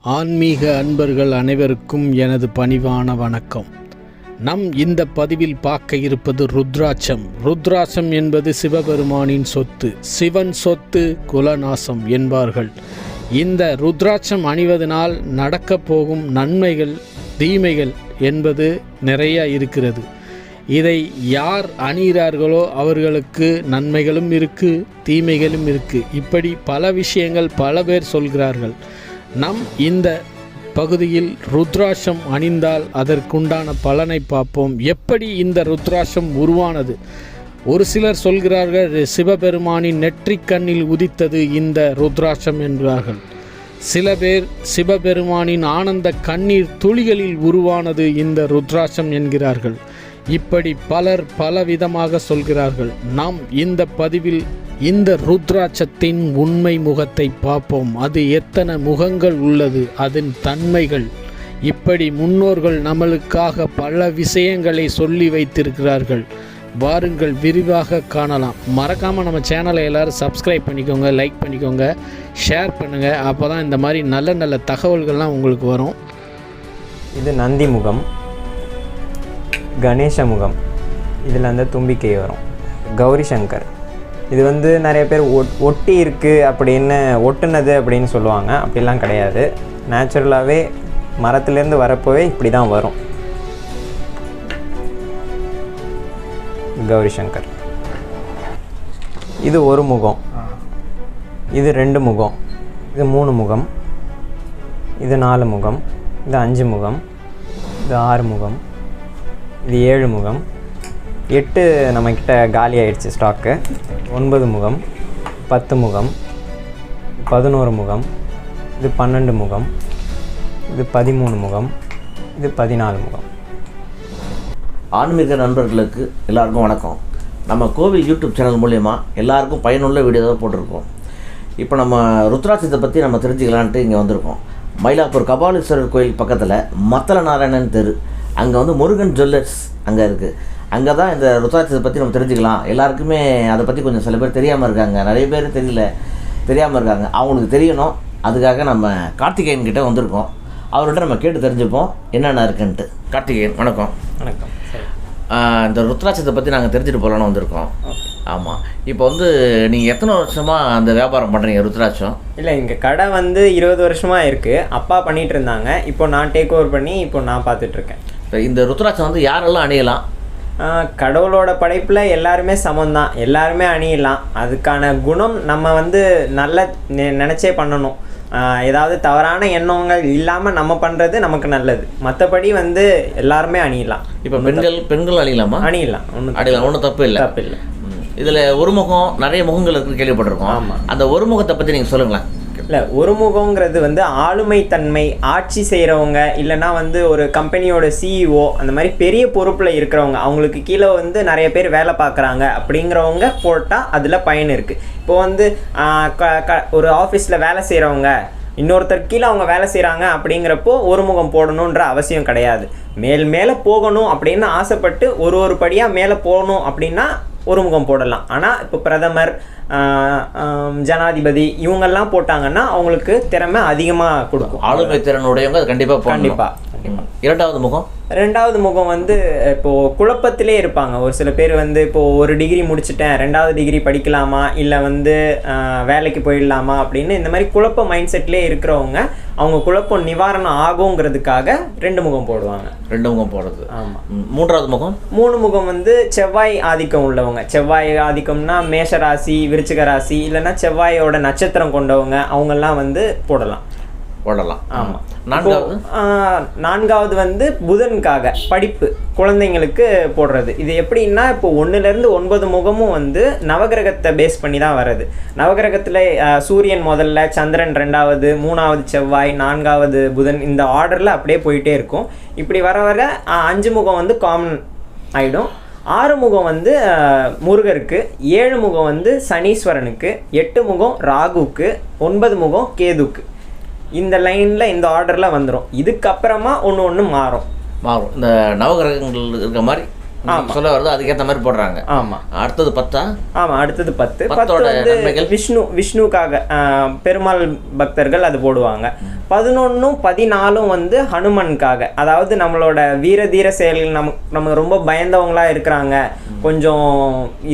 ஆன்மீக அன்பர்கள் அனைவருக்கும் எனது பணிவான வணக்கம். நம் இந்த பதிவில் பார்க்க இருப்பது ருத்ராட்சம். ருத்ராட்சம் என்பது சிவபெருமானின் சொத்து. சிவன் சொத்து குலநாசம் என்பார்கள். இந்த ருத்ராட்சம் அணிவதனால் நடக்கப் போகும் நன்மைகள் தீமைகள் என்பது நிறைய இருக்கிறது. இதை யார் அணிகிறார்களோ அவர்களுக்கு நன்மைகளும் இருக்கு தீமைகளும் இருக்கு. இப்படி பல விஷயங்கள் பல பேர் சொல்கிறார்கள். நம் இந்த பகுதியில் ருத்ராட்சம் அணிந்தால் அதற்குண்டான பலனை பார்ப்போம். எப்படி இந்த ருத்ராட்சம் உருவானது? ஒரு சிலர் சொல்கிறார்கள் சிவபெருமானின் நெற்றிக்கண்ணில் உதித்தது இந்த ருத்ராட்சம் என்கிறார்கள் சில பேர் சிவபெருமானின் ஆனந்த கண்ணீர் துளிகளில் உருவானது இந்த ருத்ராட்சம் என்கிறார்கள். இப்படி பலர் பலவிதமாக சொல்கிறார்கள். நாம் இந்த பதிவில் இந்த ருத்ராட்சத்தின் உண்மை முகத்தை பார்ப்போம். அது எத்தனை முகங்கள் உள்ளது அதன் தன்மைகள். இப்படி முன்னோர்கள் நம்மளுக்காக பல விஷயங்களை சொல்லி வைத்திருக்கிறார்கள். வாருங்கள் விரிவாக காணலாம். மறக்காமல் நம்ம சேனலை எல்லோரும் சப்ஸ்கிரைப் பண்ணிக்கோங்க லைக் பண்ணிக்கோங்க ஷேர் பண்ணுங்கள் அப்போ தான் இந்த மாதிரி நல்ல நல்ல தகவல்கள்லாம் உங்களுக்கு வரும். இது நந்தி முகம் கணேச முகம் இதில் அந்த தும்பிக்கை வரும். கௌரி சங்கர் இது வந்து நிறைய பேர் ஒட் ஒட்டி இருக்குது அப்படின்னு ஒட்டுனது அப்படின்னு சொல்லுவாங்க. அப்படிலாம் கிடையாது. நேச்சுரலாகவே மரத்துலேருந்து வரப்போவே இப்படி தான் வரும். கௌரி சங்கர் இது ஒரு முகம். இது ரெண்டு முகம். இது மூணு முகம். இது நாலு முகம். இது அஞ்சு முகம். இது ஆறு முகம். இது ஏழு முகம். எட்டு நம்மக்கிட்ட காலி ஆயிடுச்சு ஸ்டாக்கு ஒன்பது முகம் பத்து முகம் பதினோரு முகம் இது பன்னெண்டு முகம் இது பதிமூணு முகம் இது பதினாலு முகம். ஆன்மீக நண்பர்களுக்கு எல்லாருக்கும் வணக்கம். நம்ம கோவில் யூடியூப் சேனல் மூலயமா எல்லாருக்கும் பயனுள்ள வீடியோ தான் போட்டிருக்கோம். இப்போ நம்ம ருத்ராட்சத்தை பற்றி நம்ம தெரிஞ்சுக்கலான்ட்டு இங்கே வந்திருக்கோம். மயிலாப்பூர் கபாலீஸ்வரர் கோயில் பக்கத்தில் மத்தல நாராயணன் தெரு. அங்கே வந்து முருகன் ஜுவல்லர்ஸ் அங்கே இருக்குது அங்கே தான் இந்த ருத்ராட்சத்தை பற்றி நம்ம தெரிஞ்சுக்கலாம். எல்லாருக்குமே அதை பற்றி கொஞ்சம் சில பேர் தெரியாமல் இருக்காங்க. நிறைய பேர் தெரியல தெரியாமல் இருக்காங்க. அவங்களுக்கு தெரியணும். அதுக்காக நம்ம கார்த்திகேயன் கிட்ட வந்திருக்கோம். அவர்கிட்ட நம்ம கேட்டு தெரிஞ்சுப்போம். என்னென்ன இருக்குன்ட்டு. கார்த்திகேயன் வணக்கம். வணக்கம். இந்த ருத்ராட்சத்தை பற்றி நாங்கள் தெரிஞ்சுட்டு போகலான்னு வந்திருக்கோம். ஆமாம் இப்போ வந்து நீங்கள் எத்தனை வருஷமாக அந்த வியாபாரம் பண்ணுறீங்க ருத்ராட்சம்? இல்லை இங்கே கடை வந்து இருபது வருஷமாக இருக்குது அப்பா பண்ணிகிட்டு இருந்தாங்க. இப்போ நான் டேக் ஓவர் பண்ணி இப்போ நான் பார்த்துட்ருக்கேன் இந்த ருத்ராட்சம் வந்து யாரெல்லாம் அணியலாம்? கடவுளோட படைப்பில் எல்லாருமே சமம்தான். எல்லாருமே அணியலாம். அதுக்கான குணம் நம்ம வந்து நல்ல நினைச்சே பண்ணணும். ஏதாவது தவறான எண்ணங்கள் இல்லாமல் நம்ம பண்ணுறது நமக்கு நல்லது. மற்றபடி வந்து எல்லாருமே அணியலாம். இப்போ பெண்கள் பெண்கள் அணியலாமா? அணியலாம். ஒன்றும் அணியலாம். ஒன்றும் தப்பு இல்லை. தப்பு இல்லை. இதில் ஒரு முகம் நிறைய முகங்கள் இருக்குன்னு கேள்விப்பட்டிருக்கோம். ஆமாம். அந்த ஒரு முகத்தை பற்றி நீங்கள் சொல்லுங்களேன். இல்லை ஒரு முகங்கிறது வந்து ஆளுமை தன்மை ஆட்சி செய்கிறவங்க இல்லைன்னா வந்து ஒரு கம்பெனியோட சிஇஓ அந்த மாதிரி பெரிய பொறுப்பில் இருக்கிறவங்க அவங்களுக்கு கீழே வந்து நிறைய பேர் வேலை பார்க்குறாங்க அப்படிங்கிறவங்க போட்டால் அதில் பயன் இருக்குது இப்போ வந்து க- க- ஒரு ஆஃபீஸில் வேலை செய்கிறவங்க இன்னொருத்தர் கீழே அவங்க வேலை செய்கிறாங்க அப்படிங்கிறப்போ ஒரு முகம் போடணுன்ற அவசியம் கிடையாது. மேல் மேலே போகணும் அப்படின்னு ஆசைப்பட்டு ஒரு ஒரு படியாக மேலே போகணும் அப்படின்னா ஒரு முகம் போடலாம் ஆனால் இப்போ பிரதமர் ஜனாதிபதி இவங்கெல்லாம் போட்டாங்கன்னா அவங்களுக்கு திறமை அதிகமாக கொடுக்கும் ஆளுமை திறன் உடையவங்க அது கண்டிப்பாக போடணும் கண்டிப்பா. ம். இரண்டாவது முகம்? ரெண்டாவது முகம் வந்து இப்போ குழப்பத்திலே இருப்பாங்க. ஒரு சில பேர் வந்து இப்போ ஒரு டிகிரி முடிச்சிட்டேன் ரெண்டாவது டிகிரி படிக்கலாமா? இல்லை வந்து வேலைக்கு போயிடலாமா? அப்படின்னு இந்த மாதிரி குழப்ப மைண்ட் செட்லேயே இருக்கிறவங்க அவங்க குழப்பம் நிவாரணம் ஆகுங்கிறதுக்காக ரெண்டு முகம் போடுவாங்க. ரெண்டு முகம் போடுறது. ஆமாம். மூன்றாவது முகம்? மூணு முகம் வந்து செவ்வாய் ஆதிக்கம் உள்ளவங்க. செவ்வாய் ஆதிக்கம்னா மேஷ ராசி விருச்சிக ராசி இல்லைன்னா செவ்வாயோட நட்சத்திரம் கொண்டவங்க அவங்கெல்லாம் வந்து போடலாம். போடலாம் ஆமாம் நான்காவது? நான்காவது வந்து புதனுக்காக படிப்பு குழந்தைங்களுக்கு போடுறது. இது எப்படின்னா இப்போ ஒன்றுலேருந்து ஒன்பது முகமும் வந்து நவகிரகத்தை பேஸ் பண்ணி தான் வருது நவகிரகத்தில் சூரியன் முதல்ல சந்திரன் ரெண்டாவது மூணாவது செவ்வாய் நான்காவது புதன் இந்த ஆர்டரில் அப்படியே போயிட்டே இருக்கும். இப்படி வர வர அஞ்சு முகம் வந்து காமன் ஆகிடும் ஆறு முகம் வந்து முருகருக்கு ஏழு முகம் வந்து சனீஸ்வரனுக்கு எட்டு முகம் ராகுக்கு ஒன்பது முகம் கேதுக்கு. இந்த லைனில் இந்த ஆர்டரில் வந்துடும் இதுக்கப்புறமா ஒன்று ஒன்று மாறும். மாறும். இந்த நவகிரகங்கள் இருக்க மாதிரி சொல்ல வருது அதுக்கேற்ற மாதிரி போடுறாங்க. ஆமாம் அடுத்தது பத்தா? ஆமாம் அடுத்தது பத்து. பத்து பத்தோட நன்மைகள்? விஷ்ணு விஷ்ணுக்காக பெருமாள் பக்தர்கள் அது போடுவாங்க. பதினொன்றும் பதினாலும் வந்து ஹனுமனுக்காக. அதாவது நம்மளோட வீர தீர செயல்கள் நம்ம நம்ம ரொம்ப பயந்தவங்களா இருக்கிறாங்க. கொஞ்சம்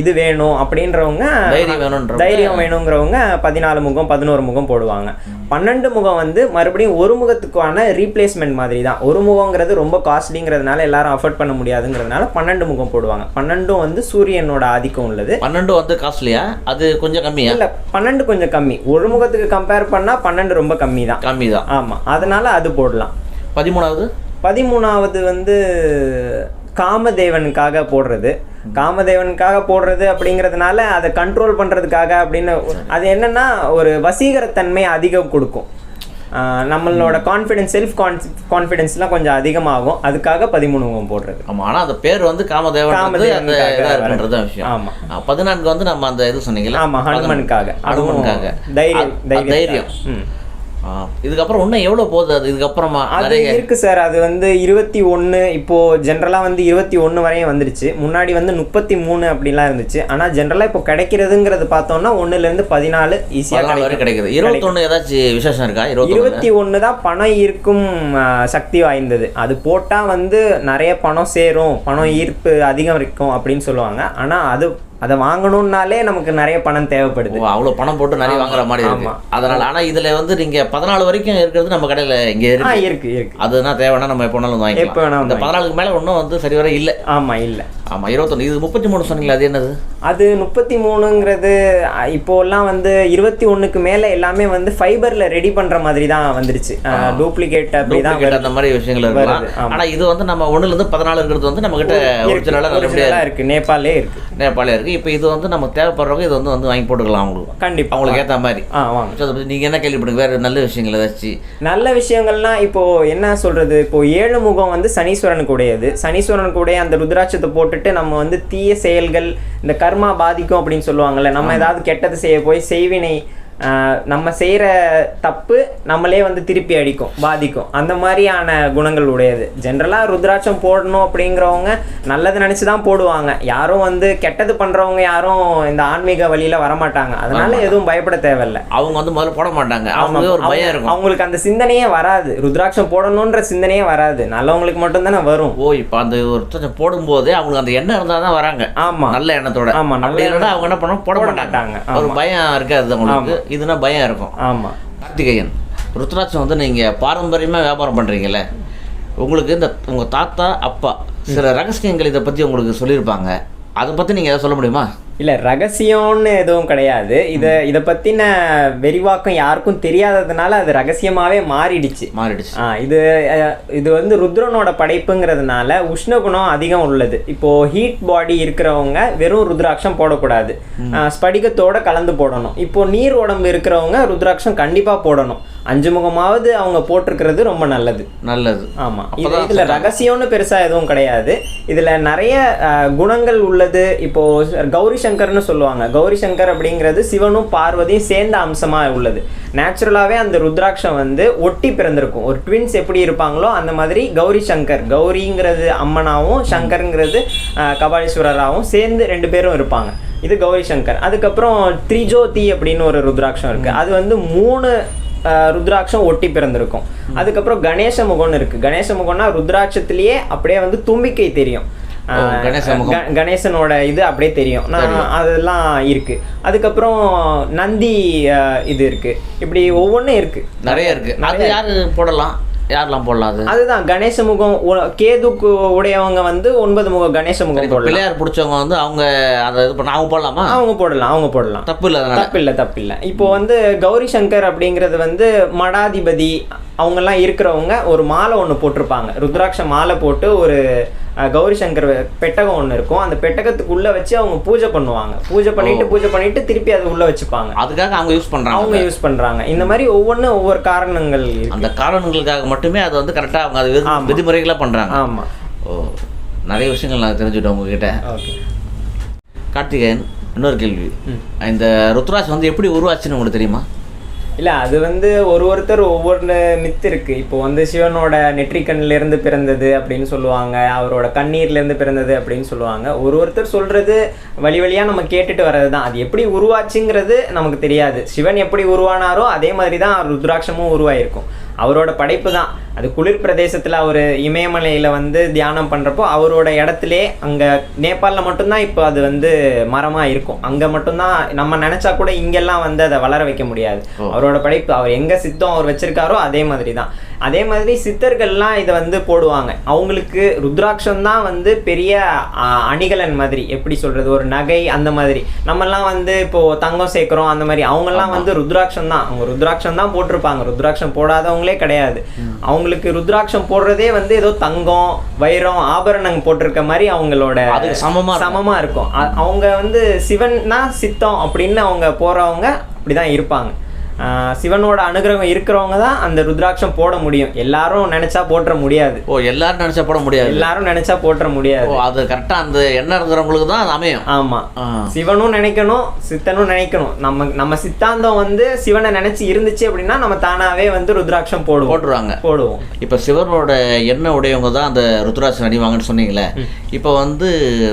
இது வேணும் அப்படின்றவங்க தைரியம் வேணுன்றவங்க. தைரியம் வேணுங்கிறவங்க பதினாலு முகம் பதினோரு முகம் போடுவாங்க. பன்னெண்டு முகம் வந்து மறுபடியும் ஒரு முகத்துக்கான ரீப்ளேஸ்மெண்ட் மாதிரி தான் ஒரு முகங்கிறது ரொம்ப காஸ்ட்லிங்கிறதுனால எல்லாரும் அஃபோர்ட் பண்ண முடியாதுங்கிறதுனால பன்னெண்டு முகம் போடுவாங்க. பன்னெண்டும் வந்து சூரியனோட ஆதிக்கம் உள்ளது. பன்னெண்டு வந்து காஸ்ட்லியா அது கொஞ்சம் கம்மியா? இல்ல பன்னெண்டு கொஞ்சம் கம்மி. ஒரு முகத்துக்கு கம்பேர் பண்ணா பன்னெண்டு ரொம்ப கம்மி தான் கம்மி தான் ஆமா. அதனால அது போடலாம். பதிமூணாவது? பதிமூணாவது வந்து காமதேவனுக்காக போடுறது. காமதேவனுக்காக போடுறது அப்படிங்கிறதுனால அதை கண்ட்ரோல் பண்றதுக்காக அப்படின்னு அது என்னன்னா ஒரு வசீகரத்தன்மை அதிகம் கொடுக்கும். நம்மளோட கான்ஃபிடென்ஸ் செல்ஃப் கான்ஃபிடென்ஸ்லாம் கொஞ்சம் அதிகமாகும். அதுக்காக பதிமூணு முகம் போடுறது. ஆமா ஆனா அந்த பேர் வந்து காமதேவன் தான் விஷயம். ஆமா. ஆ, பதினான்கு வந்து நம்ம அந்த இது சொன்னீங்களா ஆமா ஹனுமனுக்காக. ஹனுமனுக்காக. தைரியம் தைரியம். இதுக்கப்புறம் இன்னும் எவ்வளவு போகுது அது? இதுக்கப்புறமா அது நிறைய இருக்கு சார். அது வந்து இருபத்தி ஒன்று இப்போ ஜென்ரலாக வந்து இருபத்தி ஒன்று வரையும் வந்துருச்சு. முன்னாடி வந்து முப்பத்தி மூணு அப்படிலாம் இருந்துச்சு. ஆனால் ஜென்ரலாக இப்போ கிடைக்கிறதுங்கிறது பார்த்தோம்னா ஒன்றுலேருந்து பதினாலு ஈஸியாக வரை கிடைக்குது. இருபத்தொன்னு ஏதாச்சும் விசேஷம் இருக்கா? இருபத்தி ஒன்று தான் பணம் ஈர்க்கும் சக்தி வாய்ந்தது. அது போட்டால் வந்து நிறைய பணம் சேரும். பணம் ஈர்ப்பு அதிகம் இருக்கும் அப்படின்னு சொல்லுவாங்க. ஆனால் அது அதை வாங்கணும்னாலே நமக்கு நிறைய பணம் தேவைப்படுது. ஓ அவ்வளவு பணம் போட்டு நிறைய வாங்குற மாதிரி இருக்கு. ஆமா. அதனால ஆனா இதுல வந்து நீங்க பதினாலு வரைக்கும் இருக்கிறது நம்ம கடையில இங்க இருக்கு. இருக்கு அதுனா தேவைன்னா நம்ம எப்போ வேணாலும் வாங்கிக்கலாம். இந்த பதினாலுக்கு மேல ஒன்றும் வந்து சரி வர இல்ல. ஆமாம் இல்லை. ஆமா இருபத்தொன்னு. இது முப்பத்தி மூணு சொன்னீங்களா அது என்னது? அது முப்பத்தி மூணுங்கிறது அஹ், இப்போலாம் வந்து இருபத்தி ஒண்ணுக்கு மேல எல்லாமே வந்து ஃபைபர்ல ரெடி பண்ற மாதிரி தான் வந்துருச்சு. டூப்ளிகேட் அப்படிதான் Duplicate அந்த மாதிரி விஷயங்கள் இருக்கலாம். வருது, ஆமா. ஆனா இது வந்து நம்ம ஒண்ணுல இருந்து பதினாலு இருக்கிறது வந்து நம்ம கிட்ட ஒரிஜினலா நல்லபடியா ஒரிஜினலா இருக்கு. நேபாளே இருக்கு. நேபாளே இருக்கு. இப்போ இது வந்து நமக்கு தேவைப்படுறவங்க இது வந்து வந்து வாங்கி போட்டுக்கலாம் அவங்களுக்கு. கண்டிப்பா. அவங்களுக்கு ஏத்த மாதிரி. ஆ வாங்க. So, அதை பத்தி நீங்க என்ன கேள்விப்படுங்க வேற நல்ல விஷயங்கள் ஏதாச்சும் நல்ல விஷயங்கள்லாம் இப்போ என்ன சொல்றது? இப்போ ஏழு முகம் வந்து சனீஸ்வரனுக்கு உடையது. சனீஸ்வரனுக்கு உடைய அந்த ருத்ராட்சத்தை போட்டுட்டு நம்ம வந்து தீய செயல்கள் இந்த கர்மா பாதிக்கும் அப்படின்னு சொல்லுவாங்கல்ல நம்ம ஏதாவது கெட்டது செய்ய போய் செய்வினை நம்ம செய்கிற தப்பு நம்மளே வந்து திருப்பி அடிக்கும் பாதிக்கும். அந்த மாதிரியான குணங்கள் உடையது. ஜென்ரலாக ருத்ராட்சம் போடணும் அப்படிங்கிறவங்க நல்லது நினச்சி தான் போடுவாங்க. யாரும் வந்து கெட்டது பண்ணுறவங்க யாரும் இந்த ஆன்மீக வழியில் வரமாட்டாங்க. அதனால எதுவும் பயப்பட தேவையில்ல. அவங்க வந்து முதல்ல போட மாட்டாங்க. அவங்களுக்கு ஒரு பயம் இருக்கும். அவங்களுக்கு அந்த சிந்தனையே வராது. ருத்ராட்சம் போடணுன்ற சிந்தனையே வராது. நல்லவங்களுக்கு மட்டும்தானே வரும். ஓ இப்போ அந்த ஒரு போடும்போதே அவங்களுக்கு அந்த எண்ணம் இருந்தால் தான் வராங்க. ஆமா. நல்ல எண்ணத்தோட. ஆமா, நல்ல இல்லைன்னா அவங்க என்ன பண்ணுவோம் போட மாட்டாங்க. ஒரு பயம் இருக்காது அவங்களுக்கு. இதுனா பயம் இருக்கும். ஆமா. கார்த்திகேயன் ருத்ராட்சம் வந்து நீங்கள் பாரம்பரியமாக வியாபாரம் பண்ணுறீங்கல்ல உங்களுக்கு இந்த உங்கள் தாத்தா அப்பா சில ரகசியங்கள் இதை பற்றி உங்களுக்கு சொல்லியிருப்பாங்க. அதை பற்றி நீங்கள் எதாவது சொல்ல முடியுமா? இல்ல ரகசியம்னு எதுவும் கிடையாது. இத இத பத்தின விரிவாக்கம் யாருக்கும் தெரியாததுனால அது ரகசியமாவே மாறிடுச்சு. மாறிடுச்சு. ஆ இது இது வந்து ருத்ரனோட படைப்புங்கிறதுனால உஷ்ணகுணம் அதிகம் உள்ளது. இப்போ ஹீட் பாடி இருக்கிறவங்க வெறும் ருத்ராட்சம் போடக்கூடாது. ஸ்படிகத்தோட கலந்து போடணும். இப்போ நீர் உடம்பு இருக்கிறவங்க ருத்ராட்சம் கண்டிப்பா போடணும். அஞ்சு முகமாவது அவங்க போட்டிருக்கிறது ரொம்ப நல்லது. நல்லது. ஆமா. இது இதுல ரகசியம்னு பெருசா எதுவும் கிடையாது. இதுல நிறைய குணங்கள் உள்ளது. இப்போ கௌரி சங்கர்னு சொல்லுவாங்க. கௌரி சங்கர் அப்படிங்கிறது சிவனும் பார்வதியும் சேர்ந்த அம்சமா உள்ளது. நேச்சுரலாவே அந்த ருத்ராட்சம் வந்து ஒட்டி பிறந்திருக்கும். ஒரு ட்வின்ஸ் எப்படி இருப்பாங்களோ அந்த மாதிரி கௌரி சங்கர் கௌரிங்கிறது அம்மனாவும் சங்கருங்கிறது கபாலீஸ்வரராகவும் சேர்ந்து ரெண்டு பேரும் இருப்பாங்க. இது கௌரி சங்கர். அதுக்கப்புறம் த்ரிஜோதி அப்படின்னு ஒரு ருத்ராட்சம் இருக்கு. அது வந்து மூணு ருத்ராட்சம் ஒட்டி பிறந்திருக்கும். அதுக்கப்புறம் கணேச முகம்னு இருக்கு. கணேச முகம்னா ருத்ராட்சத்திலேயே அப்படியே வந்து தும்பிக்கை தெரியும். கணேசனோட இது அப்படியே தெரியும். அதெல்லாம் இருக்கு. அதுக்கப்புறம் நந்தி இது இருக்கு. இப்படி ஒவ்வொன்றும் இருக்கு. நிறைய இருக்கு. அது யாரு போடலாம்? யாரெல்லாம் போடலாம் அது அதுதான் கணேச முகம் கேதுக்கு உடையவங்க வந்து ஒன்பது முகம் கணேச முகம் பிள்ளையார் பிடிச்சவங்க வந்து அவங்க அதை இது பண்ண அவங்க போடலாமா? அவங்க போடலாம் அவங்க போடலாம். தப்பு இல்லை அதனால. தப்பில்லை தப்பில்லை இப்போ வந்து கௌரி சங்கர் அப்படிங்கிறது வந்து மடாதிபதி அவங்கெல்லாம் இருக்கிறவங்க ஒரு மாலை ஒன்று போட்டிருப்பாங்க. ருத்ராட்ச மாலை போட்டு ஒரு கௌரி சங்கர் பெட்டகம் ஒன்று இருக்கும். அந்த பெட்டகத்துக்குள்ள வச்சு அவங்க பூஜை பண்ணுவாங்க. பூஜை பண்ணிட்டு பூஜை பண்ணிட்டு திருப்பி அதை உள்ள வச்சுப்பாங்க. அதுக்காக அவங்க யூஸ் பண்றாங்க. அவங்க யூஸ் பண்றாங்க. இந்த மாதிரி ஒவ்வொன்றும் ஒவ்வொரு காரணங்கள் அந்த காரணங்களுக்காக மட்டுமே அது வந்து கரெக்டா அவங்க அது விதி- ஆமா. விதிமுறைகளா பண்றாங்க. ஆமா. ஓ நிறைய விஷயங்கள் நாங்கள் தெரிஞ்சுட்டோம் உங்ககிட்ட. ஓகே. கார்த்திகேயன் இன்னொரு கேள்வி. இந்த ருத்ராஜ் வந்து எப்படி உருவாச்சுன்னு உங்களுக்கு தெரியுமா? இல்லை அது வந்து ஒரு ஒருத்தர் ஒவ்வொரு மித்து இருக்குது இப்போ வந்து சிவனோட நெற்றிக்கண்ணிலேருந்து பிறந்தது அப்படின்னு சொல்லுவாங்க அவரோட கண்ணீர்லேருந்து பிறந்தது அப்படின்னு சொல்லுவாங்க. ஒரு ஒருத்தர் சொல்கிறது வழி வழியாக நம்ம கேட்டுட்டு வர்றது தான் அது எப்படி உருவாச்சுங்கிறது நமக்கு தெரியாது. சிவன் எப்படி உருவானாரோ அதே மாதிரி தான் ருத்ராட்சமும் உருவாயிருக்கும். அவரோட படைப்பு தான் அது குளிர் பிரதேசத்தில் அவர் இமயமலையில் வந்து தியானம் பண்ணுறப்போ அவரோட இடத்துலே அங்கே நேபாளில் மட்டும்தான் இப்போ அது வந்து மரமாக இருக்கும். அங்கே மட்டும்தான் நம்ம நினச்சா கூட இங்கெல்லாம் வந்து அதை வளர வைக்க முடியாது. அவரோட படைப்பு அவர் எங்கே சித்தம் அவர் வச்சிருக்காரோ அதே மாதிரி தான் அதே மாதிரி சித்தர்கள்லாம் இதை வந்து போடுவாங்க. அவங்களுக்கு ருத்ராட்சம் தான் வந்து பெரிய அணிகலன் மாதிரி. எப்படி சொல்றது? ஒரு நகை அந்த மாதிரி. நம்மலாம் வந்து இப்போ தங்கம் சேர்க்குறோம் அந்த மாதிரி. அவங்கெல்லாம் வந்து ருத்ராட்சம் தான் அவங்க ருத்ராட்சம் தான் போட்டிருப்பாங்க. ருத்ராட்சம் போடாதவங்களே கிடையாது. அவங்களுக்கு ருத்ராட்சம் போடுறதே வந்து ஏதோ தங்கம் வைரம் ஆபரணம் போட்டிருக்க மாதிரி அவங்களோட அதுக்கு சமமா இருக்கும். அவங்க வந்து சிவன் தான் சித்தம் அப்படின்னு அவங்க போறவங்க அப்படிதான் இருப்பாங்க ஆஹ் சிவனோட அனுகிரகம் இருக்கிறவங்க தான் அந்த ருத்ராட்சம் போட முடியும். எல்லாரும் நினைச்சா போட்டுற முடியாது. ஓ எல்லாரும் நினச்சா போட முடியாது. எல்லாரும் நினைச்சா போட்டுற முடியாது. ஓ அது கரெக்டாக அந்த எண்ணம் இருக்கிறவங்களுக்கு தான் அது அமையும். ஆமா. ஆ. சிவனும் நினைக்கணும் சித்தனும் நினைக்கணும். நம்ம நம்ம சித்தாந்தம் வந்து சிவனை நினைச்சு இருந்துச்சு அப்படின்னா நம்ம தானாவே வந்து ருத்ராட்சம் போடுவோம். போட்டுருவாங்க. போடுவோம். இப்போ சிவனோட எண்ணெய் உடையவங்க தான் அந்த ருத்ராட்சம் அணிவாங்கன்னு சொன்னீங்களே இப்போ வந்து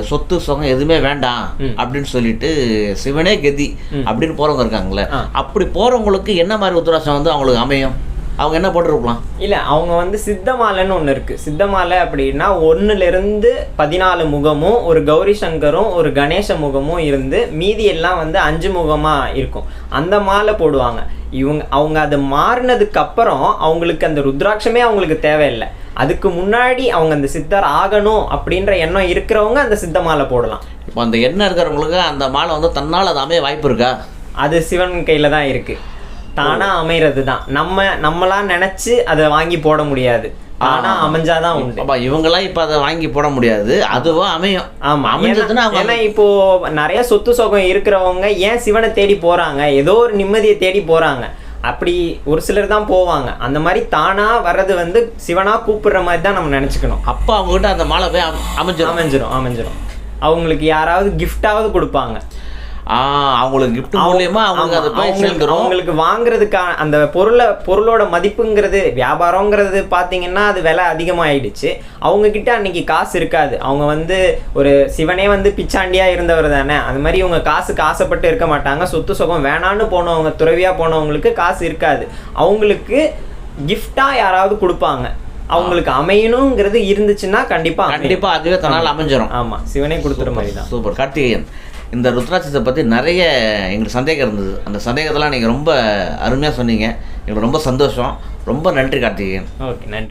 சொத்து சுகம் எதுவுமே வேண்டாம் அப்படின்னு சொல்லிட்டு சிவனே கதி அப்படின்னு போறவங்க இருக்காங்களே. அப்படி போறவங்களுக்கு என்ன மாதிரி ருத்ராட்சம் வந்து அவங்களுக்கு அமையும்? அவங்க என்ன போட்டுருக்கலாம்? இல்ல அவங்க வந்து சித்தமாலைன்னு ஒண்ணு இருக்கு. சித்தமாலை அப்படின்னா ஒண்ணுல இருந்து பதினாலு முகமும் ஒரு கௌரி சங்கரும் ஒரு கணேச முகமும் இருந்து மீதி எல்லாம் வந்து அஞ்சு முகமா இருக்கும். அந்த மாலை போடுவாங்க. இவங்க அவங்க அது மாறினதுக்கு அப்புறம் அவங்களுக்கு அந்த ருத்ராட்சமே அவங்களுக்கு தேவையில்லை. அதுக்கு முன்னாடி அவங்க அந்த சித்தர் ஆகணும் அப்படின்ற எண்ணம் இருக்கிறவங்க அந்த சித்த மாலை போடலாம். இப்போ அந்த எண்ணெய் இருக்கிறவங்களுக்கு அந்த மாலை வந்து தன்னால் அது அமைய வாய்ப்பு இருக்கா? அது சிவன் கையில தான் இருக்கு. தானா அமைறது தான் நம்ம நம்மளா நினைச்சு அதை வாங்கி போட முடியாது. தானா அமைஞ்சாதான் உண்டு. அப்பா இவங்களாம் இப்போ அதை வாங்கி போட முடியாது. அதுவா அமையும். ஆமா. அமைஞ்சதுன்னா ஏன்னா- இப்போ நிறைய சொத்து சுகம் இருக்கிறவங்க ஏன் சிவனை தேடி போறாங்க? ஏதோ ஒரு நிம்மதியை தேடி போறாங்க. அப்படி ஒரு சிலர் தான் போவாங்க. அந்த மாதிரி தானா வர்றது வந்து சிவனா கூப்பிடுற மாதிரி தான் நம்ம நினைச்சுக்கணும். அப்பா அவங்ககிட்ட அந்த மாலை போய் அம- அமைஞ்சிரும். அமைஞ்சிரும் அவங்களுக்கு யாராவது கிஃப்டாவது கொடுப்பாங்க. அவங்களுக்கு gift மூலியமா அவங்களுக்கு அது போய் அவங்களுக்கு- சேர்ந்துரும். அவங்களுக்கு வாங்குறதுக்கான அந்த பொருளை பொருளோட மதிப்புங்கிறது வியாபாரங்கிறது பார்த்தீங்கன்னா அது விலை அதிகமாயிடுச்சு. அவங்க கிட்ட அன்னைக்கு காசு இருக்காது. அவங்க வந்து ஒரு சிவனே வந்து பிச்சாண்டியா இருந்தவர் தானே. அது மாதிரி இவங்க காசுக்கு ஆசைப்பட்டு இருக்க மாட்டாங்க. சொத்து சுகம் வேணான்னு போனவங்க துறவியா போனவங்களுக்கு காசு இருக்காது. அவங்களுக்கு gift-ஆ யாராவது கொடுப்பாங்க. அவங்களுக்கு அமையணுங்கிறது இருந்துச்சுன்னா கண்டிப்பா. கண்டிப்பா அதுவே தன்னால் அமைஞ்சிரும். ஆமா. சிவனே கொடுத்துற மாதிரி தான். சூப்பர். கார்த்திகேயன் இந்த ருத்ராட்சத்தை பற்றி நிறைய எங்களுக்கு சந்தேகம் இருந்தது. அந்த சந்தேகத்தெல்லாம் நீங்கள் ரொம்ப அருமையாக சொன்னீங்க. எங்களுக்கு ரொம்ப சந்தோஷம். ரொம்ப நன்றி கார்த்திகேயன். ஓகே நன்றி.